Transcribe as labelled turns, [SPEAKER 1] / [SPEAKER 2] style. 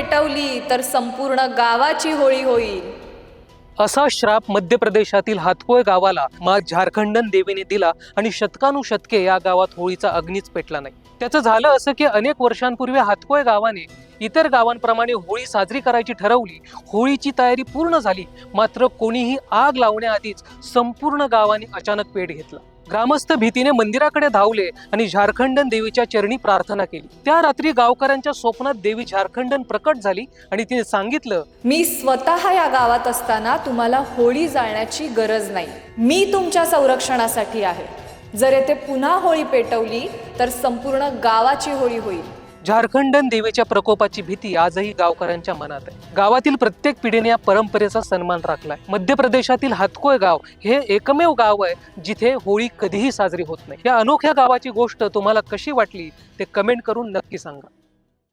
[SPEAKER 1] पेटवली तर संपूर्ण गावाची होळी होईल.
[SPEAKER 2] असा श्राप मध्य प्रदेशातील हातकोय गावाला मा झारखंडन देवीने दिला आणि शतकानुशतके या गावात होळीचा अग्नीच पेटला नाही. त्याचं झालं असं की अनेक वर्षांपूर्वी हातकोय गावाने इतर गावांप्रमाणे होळी साजरी करायची ठरवली. होळीची तयारी पूर्ण झाली मात्र कोणीही आग लावण्याआधीच संपूर्ण गावाने अचानक पेट घेतला. ग्रामस्थ भीतीने मंदिराकडे धावले आणि झारखंडन देवीच्या चरणी प्रार्थना केली. त्या रात्री गावकऱ्यांच्या स्वप्नात देवी झारखंडन प्रकट झाली आणि तिने सांगितलं
[SPEAKER 1] मी स्वतः या गावात असताना तुम्हाला होळी जाळण्याची गरज नाही. मी तुमच्या संरक्षणासाठी आहे. जर येथे पुन्हा होळी पेटवली तर संपूर्ण गावाची होळी होईल.
[SPEAKER 2] झारखंडन देवीच्या प्रकोपाची भीती आजही गावकऱ्यांच्या मनात आहे. गावातील प्रत्येक पिढीने या परंपरेचा सन्मान राखलाय. मध्य प्रदेशातील हातकोय गाव हे एकमेव गाव आहे जिथे होळी कधीही साजरी होत नाही. या अनोख्या गावाची गोष्ट तुम्हाला कशी वाटली ते कमेंट करून नक्की सांगा.